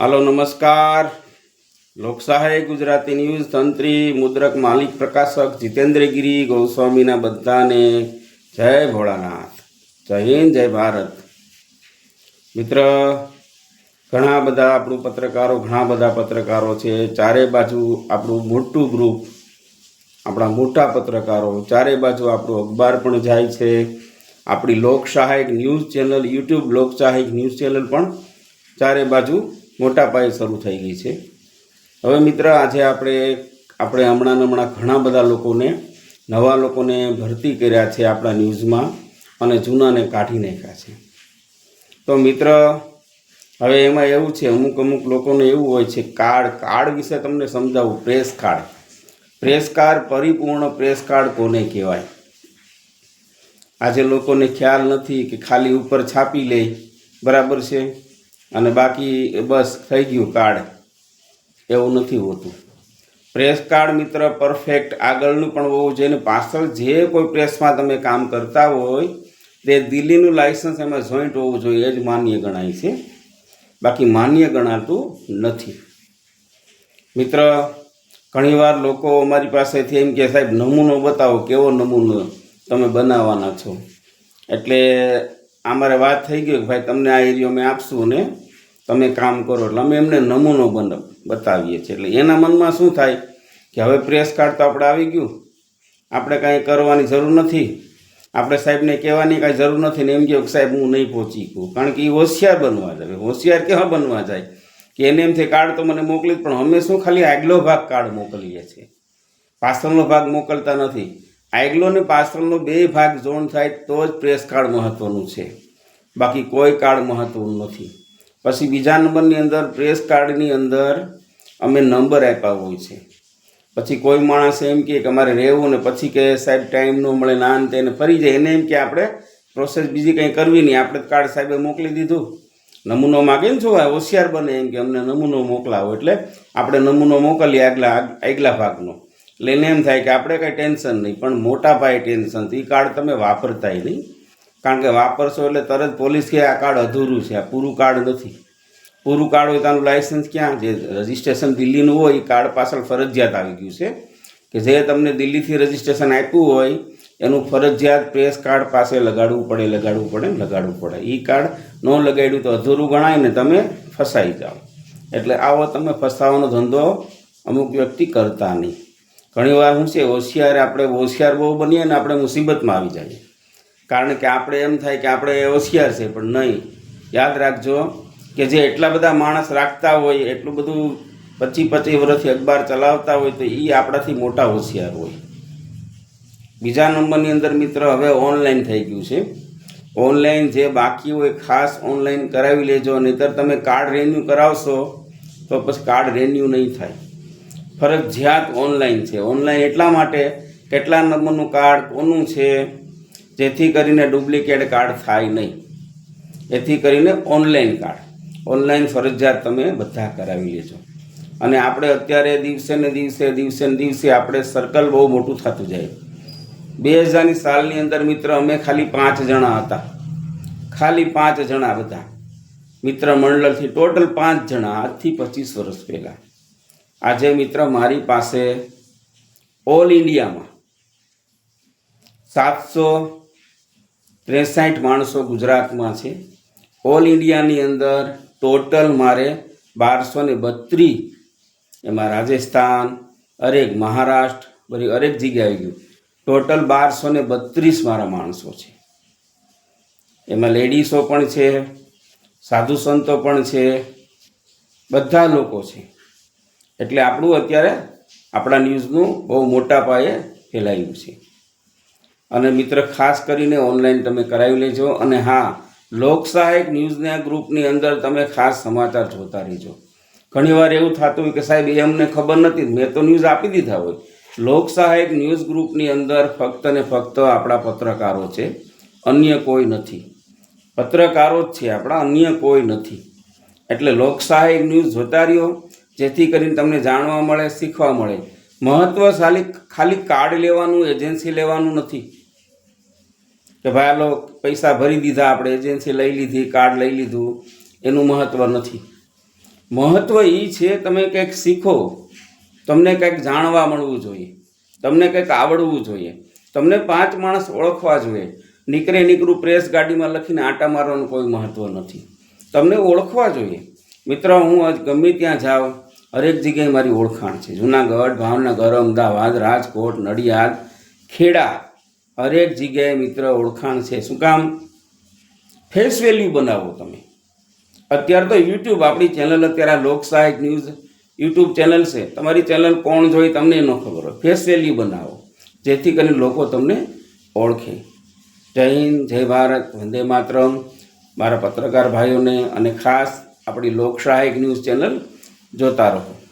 હાલો, નમસ્કાર. લોકશાહી ગુજરાતી ન્યૂઝ તંત્રી, મુદ્રક માલિક પ્રકાશક જીતેન્દ્રગીરી ગૌસ્વામીના બધાને જય ભોળાનાથ. જય હિન્દ, જય ભારત. મિત્ર, ઘણા બધા આપણું પત્રકારો, ઘણા બધા પત્રકારો છે. ચારે બાજુ આપણું મોટું ગ્રુપ આપણા મોટા પત્રકારો, ચારે બાજુ આપણું અખબાર પણ જાય છે. આપણી લોકશાહીક ન્યૂઝ ચેનલ, યુટ્યુબ લોકશાહીક ન્યૂઝ ચેનલ પણ ચારે બાજુ મોટા પાયે શરૂ થઈ ગઈ છે. હવે મિત્ર, આજે આપણે આપણે હમણાં હમણાં ઘણા બધા લોકોને, નવા લોકોને ભરતી કર્યા છે આપણા ન્યૂઝમાં અને જૂનાને કાઢી નાખ્યા છે. તો મિત્ર, હવે એમાં એવું છે, અમુક અમુક લોકોને એવું હોય છે, કાર્ડ કાર્ડ વિશે તમને સમજાવું, પ્રેસ કાર્ડ. પ્રેસ કાર્ડ, પરિપૂર્ણ પ્રેસ કાર્ડ કોને કહેવાય? આજે લોકોને ખ્યાલ નથી કે ખાલી ઉપર છાપી લે, બરાબર છે? અને બાકી બસ થઈ ગયું કાર્ડ. એવું નથી હોતું. પ્રેસ કાર્ડ મિત્ર પરફેક્ટ આગળનું પણ હોવું જોઈએ ને પાછળ જે કોઈ પ્રેસમાં તમે કામ કરતા હોય, તે દિલ્હીનું લાઇસન્સ એમાં જોઈન્ટ હોવું જોઈએ, એ જ માન્ય ગણાય છે. બાકી માન્ય ગણાતું નથી. મિત્ર, ઘણીવાર લોકો અમારી પાસેથી એમ કે સાહેબ, નમૂનો બતાવો, કેવો નમૂનો તમે બનાવવાના છો? એટલે અમારે વાત થઈ ગઈ કે ભાઈ તમને આ એરિયો અમે આપશું ને તમે કામ કરો એટલે અમે એમને નમૂનો બન, બતાવીએ છીએ. એટલે એના મનમાં શું થાય કે હવે પ્રેસ કાર્ડ તો આપણે આવી ગયું. આપણે કાંઈ કરવાની જરૂર નથી. આપણે સાહેબને કહેવાની કાંઈ જરૂર નથી ને એમ કહ્યું કે સાહેબ હું નહીં પહોંચી ગયું કારણ કે એ હોશિયાર બનવા જાય. હોશિયાર કેવા બનવા જાય? કે એને એમથી કાર્ડ તો મને મોકલી પણ અમે શું ખાલી આગલો ભાગ કાર્ડ મોકલીએ છીએ? પાછળનો ભાગ મોકલતા નથી. આગલો ને પાછળનો બે ભાગ જોણ થાય તો જ પ્રેસ કાર્ડ મહત્ત્વનું છે. બાકી કોઈ કાર્ડ મહત્ત્વનું નથી. પછી બીજા નંબરની અંદર પ્રેસ કાર્ડની અંદર અમે નંબર આપ્યા હોય છે. પછી કોઈ માણસ એમ કે અમારે રહેવું ને પછી કે સાહેબ ટાઈમ ન મળે ના તેને ફરી જાય. એને એમ કે આપણે પ્રોસેસ બીજી કંઈ કરવી નહીં. આપણે કાર્ડ સાહેબે મોકલી દીધું. નમૂનો માગે ને શું હોશિયાર બને એમ કે અમને નમૂનો મોકલાવો. એટલે આપણે નમૂનો મોકલીએ આગલા આગલા ભાગનો. એટલે એમ થાય કે આપણે કંઈ ટેન્શન નહીં, પણ મોટા ભાઈ ટેન્શન એ કાર્ડ તમે વાપરતાય નહીં. કારણ કે વાપરશો એટલે તરત પોલીસ કે આ કાર્ડ અધૂરું છે, આ પૂરું કાર્ડ નથી. પૂરું કાર્ડ હોય તાનું લાઇસન્સ ક્યાં? જે રજિસ્ટ્રેશન દિલ્હીનું હોય એ કાર્ડ પાછળ ફરજિયાત આવી ગયું છે. કે જે તમને દિલ્હીથી રજિસ્ટ્રેશન આપ્યું હોય, એનું ફરજિયાત પ્રેસ કાર્ડ પાસે લગાડવું પડે લગાડવું પડે ને લગાડવું પડે. એ કાર્ડ ન લગાડ્યું તો અધૂરું ગણાય ને તમે ફસાઈ જાઓ. એટલે આવો તમે ફસાવાનો ધંધો અમુક વ્યક્તિ કરતા નહીં. ઘણીવાર શું છે, હોશિયાર આપણે હોશિયાર બહુ બનીએ ને આપણે મુસીબતમાં આવી જઈએ. કારણ કે આપણે એમ થાય કે આપણે હોશિયાર છે, પણ નહીં. યાદ રાખજો કે જે એટલા બધા માણસ રાખતા હોય, એટલું બધું પચીસ પચીસ વર્ષથી અખબાર ચલાવતા હોય, તો એ આપણાથી મોટા હોશિયાર હોય. બીજા નંબરની અંદર મિત્ર, હવે ઓનલાઈન થઈ ગયું છે. ઓનલાઈન જે બાકી હોય, ખાસ ઓનલાઈન કરાવી લેજો. નહીતર તમે કાર્ડ રેન્યુ કરાવશો, તો પછી કાર્ડ રેન્યુ નહીં થાય. ફરજિયાત ઓનલાઈન છે. ઓનલાઈન એટલા માટે કેટલા નંબરનું કાર્ડ, કોનું છે, જેથી કરીને ડુપ્લિકેટ કાર્ડ થાય નહીં. એથી કરીને ઓનલાઈન કાર્ડ. ઓનલાઈન ફરજિયાત તમે બધા કરાવી લેજો. અને આપણે અત્યારે દિવસે ને દિવસે દિવસે ને દિવસે આપણે સર્કલ બહુ મોટું થતું જાય. બે હજારની સાલની અંદર મિત્ર અમે ખાલી પાંચ જણા હતા. ખાલી પાંચ જણા બધા. મિત્ર મંડળથી ટોટલ પાંચ જણા. આજથી પચીસ વર્ષ પહેલાં. આજે મિત્ર મારી પાસે ઓલ ઇન્ડિયામાં સાતસો ત્રેસાઠ માણસો ગુજરાતમાં છે. ઓલ ઇન્ડિયાની અંદર ટોટલ મારે બારસો ને બત્રીસ એમાં રાજસ્થાન હરેક મહારાષ્ટ્ર, બધી હરેક જગ્યાએ ગયું. ટોટલ બારસો ને બત્રીસ મારા માણસો છે. એમાં લેડીસો પણ છે, સાધુ સંતો પણ છે, બધા લોકો છે. એટલે આપણું અત્યારે આપણા ન્યૂઝનું બહુ મોટા પાયે ફેલાયું છે. અને મિત્ર, ખાસ કરીને ઓનલાઈન તમે કરાવી લેજો અને હા, લોકસહાયક ન્યૂઝના ગ્રુપની અંદર તમે ખાસ સમાચાર જોતા રહેજો. ઘણીવાર એવું થતું હોય કે સાહેબ, એ અમને ખબર નથી, મેં તો ન્યૂઝ આપી દીધા હોય. લોકસહાયક ન્યૂઝ ગ્રુપની અંદર ફક્ત ને ફક્ત આપણા પત્રકારો છે, અન્ય કોઈ નથી. પત્રકારો જ છે આપણા, અન્ય કોઈ નથી. એટલે લોકસહાયક ન્યૂઝ જોતા રહ્યો જેથી કરીને તમને જાણવા મળે, શીખવા મળે. મહત્વ ખાલી ખાલી કાર્ડ લેવાનું, એજન્સી લેવાનું નથી. કે ભાઈ, આ લો, પૈસા ભરી દીધા આપણે, એજન્સી લઈ લીધી, કાર્ડ લઈ લીધું, એનું મહત્ત્વ નથી. મહત્વ એ છે, તમે કંઈક શીખો. તમને કંઈક જાણવા મળવું જોઈએ. તમને કંઈક આવડવું જોઈએ. તમને પાંચ માણસ ઓળખવા જોઈએ. નીકળે નીકળું પ્રેસ ગાડીમાં લખીને આંટા મારવાનું કોઈ મહત્વ નથી. તમને ઓળખવા જોઈએ. મિત્ર, હું ગમે ત્યાં જાઉં. હરેક જગ્યાએ મારી ઓળખાણ છે. જુનાગઢ, ભાવનગર, અમદાવાદ, રાજકોટ, નડિયાદ, ખેડા, હરેક જગ્યાએ મિત્ર ઓળખાણ છે. શું કામ? ફેસ વેલ્યુ બનાવો તમે. અત્યારે તો યુટ્યુબ આપણી ચેનલ અત્યારે આ લોક ન્યૂઝ યુટ્યુબ ચેનલ છે. તમારી ચેનલ કોણ જોઈ તમને ન ખબર હોય. ફેસ વેલ્યુ બનાવો. જેથી કરીને લોકો તમને ઓળખે. જય હિન્દ, જય ભારત, વંદે માતરમ. મારા પત્રકાર ભાઈઓને અને ખાસ આપણી લોક ન્યૂઝ ચેનલ જોતા રહો.